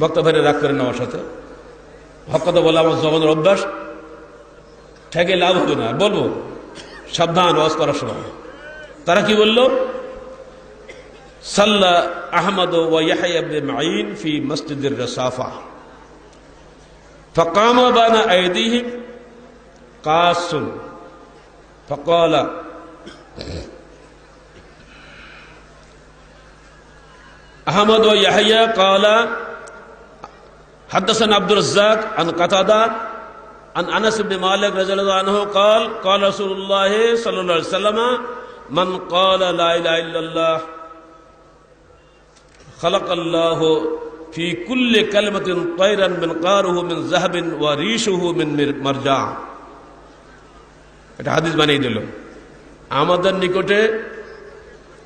বক্তা ভাইরা রাগ করেন আমার সাথে হক কথা বলে আমার জগনের অভ্যাস ঠেকে লাভ হবে না বলবো সাবধান ওয়াজ করার সময় তারা কি বলল সাল্লা আহমদ ওয়াহিয়া মাইন ফি মসজিদের রসাফা فقام بين أيديهم قاس فقال أحمد ويحيى قال حدثنا عبد الرزاق عن قتادة عن أنس بن مالك رضي الله عنه قال قال رسول الله صلى الله عليه وسلم من قال لا إله إلا الله خلق الله في كل كلمة طيرا من قاره من ذهب وريشه من مرجع এটা হাদিস বানিয়ে দিল আমাদের নিকটে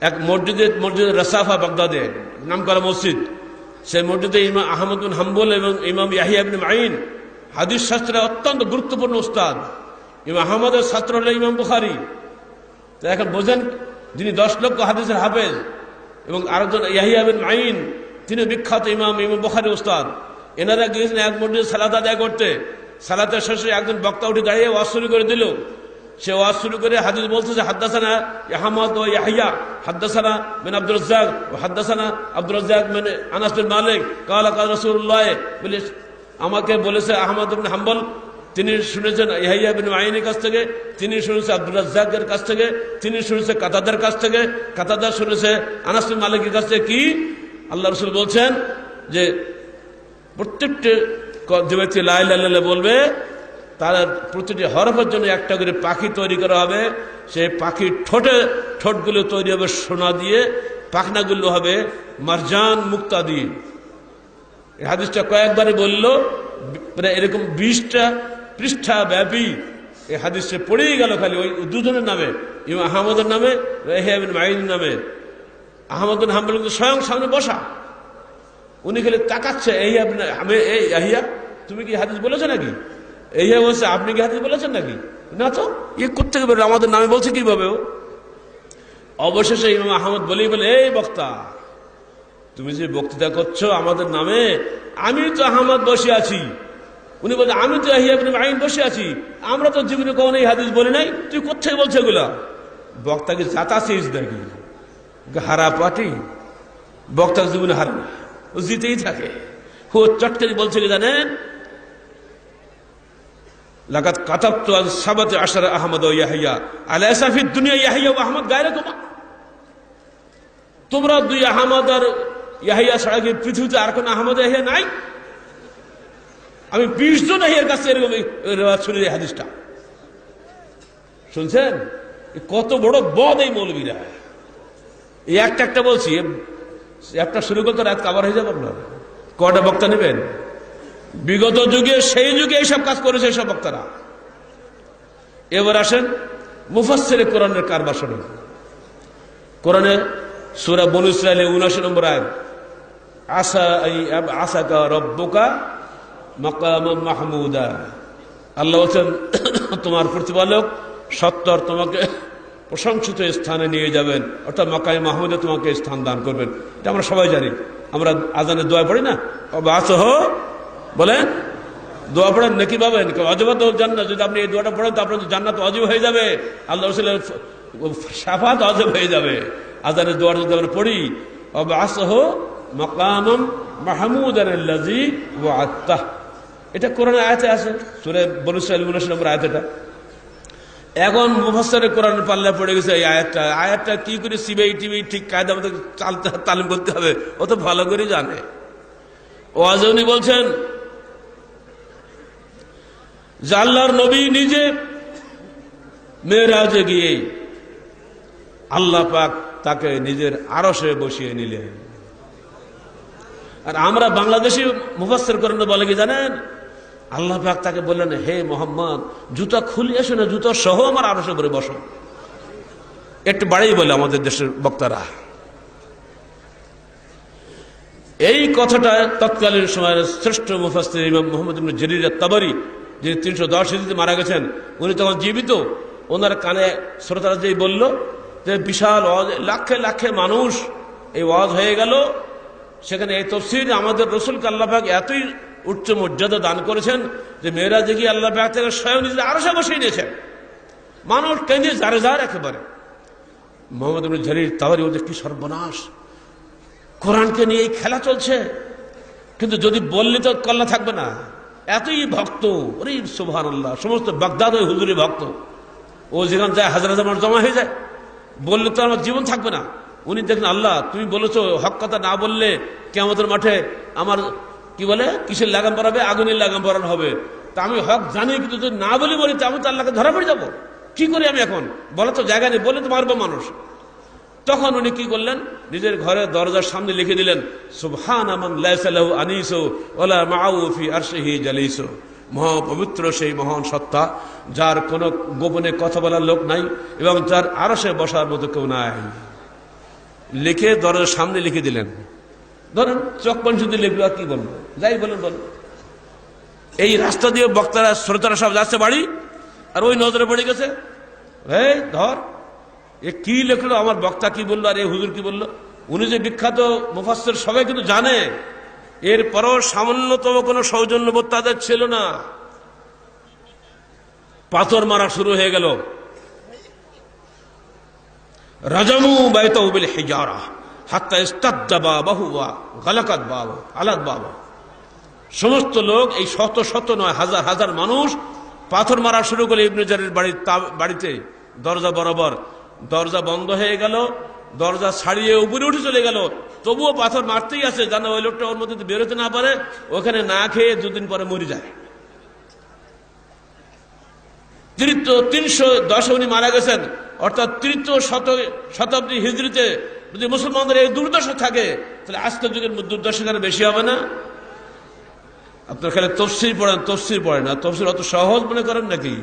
এক মসজিদে মসজিদ রসাফা বাগদাদে নাম করা মসজিদ সেই মসজিদে ইমাম আহমদ বিন হাম্বল এবং ইমাম ইয়াহিয়া বিন মাইন হাদিস শাস্ত্রে অত্যন্ত গুরুত্বপূর্ণ উস্তাদ। ইমাম আহমদের ছাত্র হল ইমাম বুখারি। তো এখন বোঝেন, যিনি দশ লক্ষ হাদিসের হাফেজ এবং আরেকজন ইয়াহিয়া বিন মাইন তিনি বিখ্যাত ইমাম ইমাম বুখারি উস্তাদ। এনারা গিয়েছেন এক মসজিদ সালাদ আদায় করতে। সালাতের শেষে একজন বক্তা উঠে দাঁড়িয়ে শুরু করে দিল। সে ওয়াজ শুরু করে হাদিস বলছে যে, হাদ্দাসানা আহমদ ও ইয়াহিয়া হাদ্দাসানা মেন আব্দুল রাজ্জাক ও হাদ্দাসানা আব্দুল রাজ্জাক মেন আনাস বিন মালিক। কালা, কাল রসুল্লাহ বলে আমাকে বলেছে আহমদ বিন হাম্বল, তিনি শুনেছেন ইহাইয়া বিন আইনের কাছ থেকে, তিনি শুনেছে আব্দুল রাজ্জাকের কাছ থেকে, তিনি শুনেছে কাতাদার কাছ থেকে কাতাদার শুনেছে আনাস বিন মালিকের কাছ থেকে কি? আল্লাহ রসুল বলছেন যে, প্রত্যেকটি যে ব্যক্তি লাই লাল্লাহ বলবে তার প্রতিটি হরফের জন্য একটা করে পাখি তৈরি করা হবে। সেই পাখির ঠোঁটে ঠোঁটগুলো তৈরি হবে সোনা দিয়ে, পাখনাগুলো হবে মারজান মুক্তা দিয়ে। হাদিসটা কয়েকবারে বলল মানে এরকম বিশটা পৃষ্ঠা ব্যাপী এই হাদিসটা পড়েই গেল খালি ওই দুজনের নামে, ইমাম আহমদের নামে রেহিয়াবিন মাইনের নামে। আহমদুল হাম্বল স্বয়ং সামনে বসা। উনি খালি তাকাচ্ছে, এই আমি, এই আহিয়া তুমি কি হাদিস বলেছ নাকি? এই বলছে, আপনি কি হাদিস বলেছেন নাকি? না তো ইয়ে কোথেকে বেরোলো? আমাদের নামে বলছে কীভাবে ও? অবশেষে ইমাম আহমদ বলেই বলে, এই বক্তা, তুমি যে বক্তৃতা করছ আমাদের নামে, আমি তো আহমদ বসে আছি। উনি বলছে আমি তো আইন বসে আছি। আমরা তো জীবনে কখনো এই হাদিস বলি নাই। তুই কোথেকে বলছো এগুলা? বক্তাকে চাতাছিস নাকি? হারা পাটি। বক্তার জীবনে হারে জিতেই থাকে। ও চটকারি বলছে কি জানেন? লাগাত কাতাবতু আন সাবাতে আশারা আহমদ ও ইয়াহিয়া। আলাইসা ফি দুনিয়া ইয়াহিয়া ও আহমদ, গায়রে তোমা তোমরা দুই আহমদ আর ইয়াহিয়া ছাড়া কি পৃথিবীতে আর কোন আহমদ ইয়াহিয়া নাই? আমি বিশ জন ইয়াহিয়ার কাছে এরকম শুনি হাদিসটা। শুনছেন? কত বড় বদ এই মৌলবীরা। এই একটা একটা বলছি একটা শুরু করতে রাত কাবার হয়ে যাবে আপনার। কটা বক্তা নেবেন? বিগত যুগে, সেই যুগে এইসব কাজ করেছে এইসব বক্তারা। এবার আসেন মুফাসের কোরআনের কারবার শোনেন। কোরআনে সুরা বনু ইসরায়েলের উনাশি নম্বর আয় এই আশাকা রব্বকা মাকাম মাহমুদা। আল্লাহ বলছেন, তোমার প্রতিপালক সত্তর তোমাকে প্রশংসিত স্থানে নিয়ে যাবেন, অর্থাৎ মাকাই মাহমুদে তোমাকে স্থান দান করবেন। এটা আমরা সবাই জানি। আমরা আজানের দোয়া পড়ি না? বাসহ বলেন? দোয়া পড়েন নাকি পাবেন অজবা তো জান্নাত, যদি আপনি এই দোয়াটা পড়েন, তো আপনার জান্নাত অজীব হয়ে যাবে। আল্লাহ রসুলের সাফাত অজব হয়ে যাবে। আজানের দোয়াটা যদি আমরা পড়ি অবাসহ মকামম মাহমুদ আল্লাজি ও আত্মাহ এটা কোরআনে আয়াতে আছে। সুরে বনুসাইল উনিশ নম্বর আয়াত এটা। এখন মুফাসের কোরআন পাল্লা পড়ে গেছে এই আয়াতটা। আয়াতটা কি করে সিবিআই, টিভি, ঠিক কায়দা মতো চালতে, তালিম করতে হবে? ও তো ভালো করে জানে। ও আজ উনি বলছেন যে আল্লাহর নবী নিজে মেয়েরাজে গিয়ে আল্লাহ পাক তাকে নিজের আরসে বসিয়ে নিলেন। আর আমরা বাংলাদেশি মুফাসের করেন বলে কি জানেন? আল্লাহ পাক তাকে বললেন, হে মোহাম্মদ, জুতা খুলে এসো না, জুতা সহ আমার আরও করে বসো। একটু বাড়াই বলে আমাদের দেশের বক্তারা। এই কথাটা তৎকালীন সময়ের শ্রেষ্ঠ মুফাস্তির ইমাম মোহাম্মদ জরির তাবারি যিনি তিনশো দশ হিজড়িতে মারা গেছেন, উনি তখন জীবিত। ওনার কানে শ্রোতারা যেই বলল যে বিশাল লাখে লাখে মানুষ এই ওয়াজ হয়ে গেল। সেখানে এই তফসির আমাদের রসুল আল্লাহাক এতই উচ্চ মর্যাদা দান করেছেন যে মেয়েরা দেখি আল্লাহ পাক থেকে স্বয়ং আরও বসিয়ে নিয়েছেন মানুষ কেঁদে যারে যার একেবারে। মোহাম্মদ জারির তাওয়ারি ওদের কি সর্বনাশ। কোরআনকে নিয়ে এই খেলা চলছে। কিন্তু যদি বললে তো কল্লা থাকবে না। এতই ভক্ত, ওরে সুভান আল্লাহ সমস্ত বাগদাদ ওই হুজুরি ভক্ত। ও যেখানে যায়, হাজার হাজার মানুষ জমা হয়ে যায়। বললে তো আমার জীবন থাকবে না। উনি দেখেন আল্লাহ, তুমি বলেছ, হক কথা না বললে কেমতের মাঠে আমার, কি বলে, কিসের লাগাম পড়াবে আগুনের লাগাম পড়ানো হবে। তা আমি হক জানি, কিন্তু যদি না বলি বলি, তো আমি তো আল্লাহকে ধরা পড়ে যাব। কি করি আমি এখন? বলা তো জায়গা নেই বলে তো মারবো মানুষ। তখন উনি কি করলেন? নিজের ঘরের দরজার সামনে লিখে দিলেন সুবহান মহাপবিত্র সেই মহান সত্তা, যার কোনো গোপনে কথা বলার লোক নাই এবং যার আরশে বসার মতো কেউ নাই। লিখে দরজার সামনে লিখে দিলেন। ধরেন, চোখ পঞ্চুদি লিখলো, আর কি বলব? যাই বলেন, বলুন। এই রাস্তা দিয়ে বক্তারা, শ্রোতারা সব যাচ্ছে বাড়ি, আর ওই নজরে পড়ে গেছে, এই ধর এ কি লেখলো? আমার বক্তা কি বলল? আর এ হুজুর কি বলল? উনি যে বিখ্যাত মুফাসের সবাই কিন্তু জানে। এরপরও সামান্যতম কোনো সৌজন্যবোধ তাদের ছিল না। পাথর মারা শুরু হয়ে গেল। রাজামু বাইত বিল হিজারা হাত্তা ইস্তাদ্দা বাহু বা গালাকাত বাবা আলাদ বাবা সমস্ত লোক, এই শত শত নয়, হাজার হাজার মানুষ পাথর মারা শুরু করে ইবনে জারির বাড়ির বাড়িতে, দরজা বরাবর। দরজা বন্ধ হয়ে গেল, দরজা ছাড়িয়ে উপরে উঠে চলে গেল। তবুও পাথর মারতেই আছে, যেন ওই লোকটা ওর মধ্যে বেরোতে না পারে, ওখানে না খেয়ে দুদিন পরে মরে যায়। তৃতীয় তিনশো দশে উনি মারা গেছেন, অর্থাৎ তৃতীয় শত শতাব্দী হিজড়িতে যদি মুসলমানদের এই দুর্দশা থাকে, তাহলে আজকের যুগের দুর্দশা এখানে বেশি হবে না? আপনার খালি তফসির পড়েন তফসির পড়েন, আর তফসির অত সহজ মনে করেন নাকি?